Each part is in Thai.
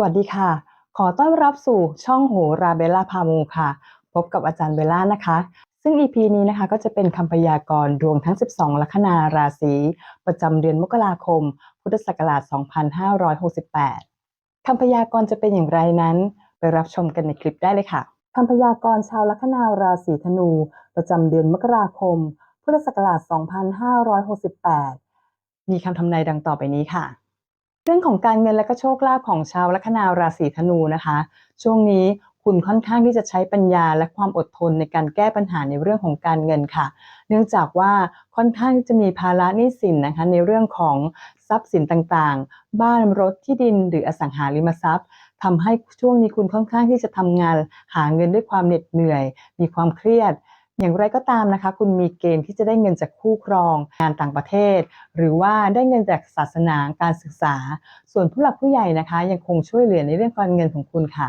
สวัสดีค่ะ ขอต้อนรับสู่ช่องโหราเบลล่าพามูค่ะ พบกับอาจารย์เบลล่านะคะ ซึ่ง EP นี้นะคะก็จะเป็นคำพยากรณ์ดวงทั้ง 12 ลัคนาราศีประจำเดือนมกราคม พุทธศักราช 2568 คำพยากรณ์จะเป็นอย่างไรนั้น ไปรับชมกันในคลิปได้เลยค่ะ คำพยากรณ์ชาวลัคนาราศีธนู ประจำเดือนมกราคม พุทธศักราช 2568 มีคำทำนายดังต่อไปนี้ค่ะ รื่องของการเงินและก็โชคลาภของชาวลัคนาราศีธนูนะคะ ช่วงนี้คุณค่อนข้างที่จะใช้ปัญญาและความอดทนในการแก้ปัญหาในเรื่องของการเงินค่ะ เนื่องจากว่าค่อนข้างที่จะมีภาระหนี้สินนะคะในเรื่องของทรัพย์สินต่างๆ บ้านรถที่ดินหรืออสังหาริมทรัพย์ทำให้ช่วงนี้คุณค่อนข้างที่จะทำงานหาเงินด้วยความเหน็ดเหนื่อย มีความเครียด อย่างไรก็ตามนะคะ คุณมีเกณฑ์ที่จะได้เงินจากคู่ครอง งานต่างประเทศ หรือว่าได้เงินจากศาสนาการศึกษา ส่วนผู้หลักผู้ใหญ่นะคะ ยังคงช่วยเหลือในเรื่องการเงินของคุณค่ะ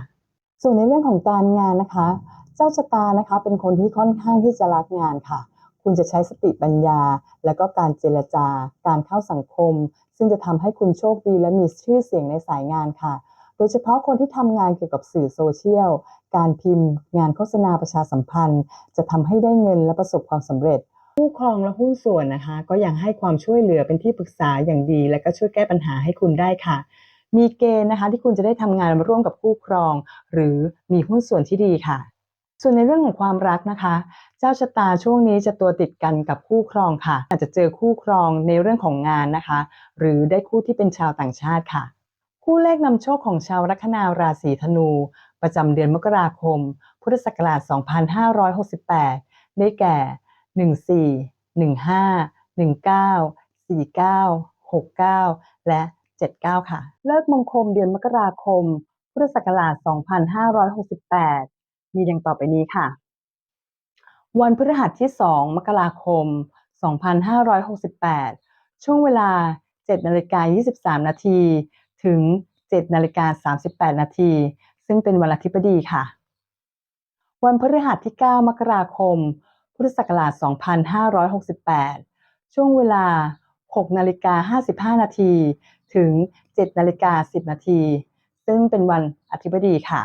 ส่วนในเรื่องของการงานนะคะ เจ้าชะตานะคะ เป็นคนที่ค่อนข้างที่จะรักงานค่ะ คุณจะใช้สติปัญญา และก็การเจรจาการเข้าสังคม ซึ่งจะทำให้คุณโชคดีและมีชื่อเสียงในสายงานค่ะ โดยเฉพาะคนที่ทำงานเกี่ยวกับสื่อโซเชียล การพิมพ์ งานโฆษณาประชาสัมพันธ์ จะทำให้ได้เงินและประสบความสำเร็จ ผู้ครองและหุ้นส่วนนะคะ ก็ยังให้ความช่วยเหลือเป็นที่ปรึกษาอย่างดี และก็ช่วยแก้ปัญหาให้คุณได้ค่ะ มีเกณฑ์นะคะที่คุณจะได้ทำงานร่วมกับคู่ครอง หรือมีหุ้นส่วนที่ดีค่ะส่วนในเรื่องของความรักนะคะ เจ้าชะตาช่วงนี้จะตัวติดกันกับคู่ครองค่ะ อาจจะเจอคู่ครองในเรื่องของงานนะคะ หรือได้คู่ที่เป็นชาวต่างชาติค่ะ คู่เลขนำโชคของชาวลัคนาราศีธนู ประจำเดือนมกราคม พุทธศักราช 2568 ได้แก่ 14 15 19 49 69 และ 79 ค่ะ เลิกมงคลเดือนมกราคม พุทธศักราช 2568 มีดังต่อไปนี้ค่ะ วันพฤหัสที่ 2 มกราคม 2568 ช่วงเวลา7นาฬิกา23 นาที ถึง 7นาฬิกา38 นาที ซึ่งเป็นวันอาทิตย์ดีค่ะ วันพฤหัสที่ 9 มกราคม พุทธศักราช 2568 ช่วงเวลา 6นาฬิกา55 นาที ถึง 7นาฬิกา10 นาที ซึ่งเป็นวันอาทิตย์ดีค่ะ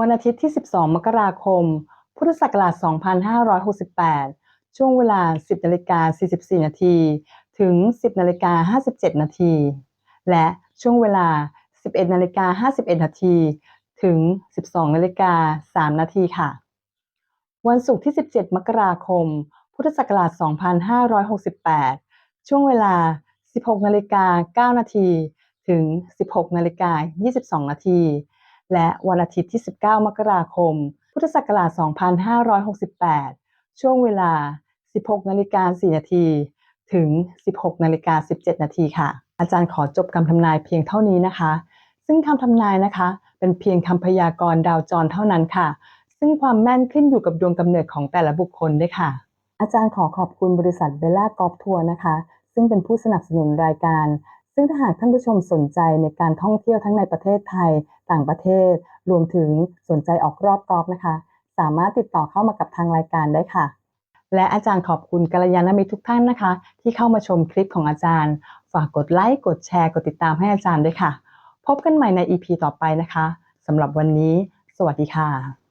วันอาทิตย์ที่ 12 มกราคม พุทธศักราช 2568ช่วงเวลา 10นาฬิกา44 นาที ถึง 10นาฬิกา57 นาที และช่วงเวลา 11นาฬิกา51นาทีถึง 12นาฬิกา3นาทีค่ะ วันศุกร์ที่ 17 มกราคม พุทธศักราช 2568 ช่วงเวลา 16นาฬิกา9นาทีถึง 16นาฬิกา22นาทีและวันอาทิตย์ที่ 19 มกราคม พุทธศักราช 2568 ช่วงเวลา 16นาฬิกา4นาทีถึง 16นาฬิกา17นาทีค่ะ อาจารย์ขอจบคำทำนายเพียงเท่านี้นะคะ ซึ่งคำทำนายนะคะ เป็นเพียงคำพยากรณ์ดาวจรเท่านั้นค่ะ ซึ่งความแม่นขึ้นอยู่กับดวงกำเนิดของแต่ละบุคคลด้วยค่ะ อาจารย์ขอขอบคุณบริษัทเบลล่ากอล์ฟทัวร์นะคะ ซึ่งเป็นผู้สนับสนุนรายการ ซึ่งถ้าหากท่านผู้ชมสนใจในการท่องเที่ยวทั้งในประเทศไทย ต่างประเทศ รวมถึงสนใจออกรอบกอล์ฟนะคะ สามารถติดต่อเข้ามากับทางรายการได้ค่ะ และอาจารย์ขอบคุณกัลยาณมิตรทุกท่านนะคะ ที่เข้ามาชมคลิปของอาจารย์ ฝากกดไลค์กดแชร์กดติดตามให้อาจารย์ด้วยค่ะ พบกันใหม่ใน EP ต่อไปนะคะสำหรับวันนี้ สวัสดีค่ะ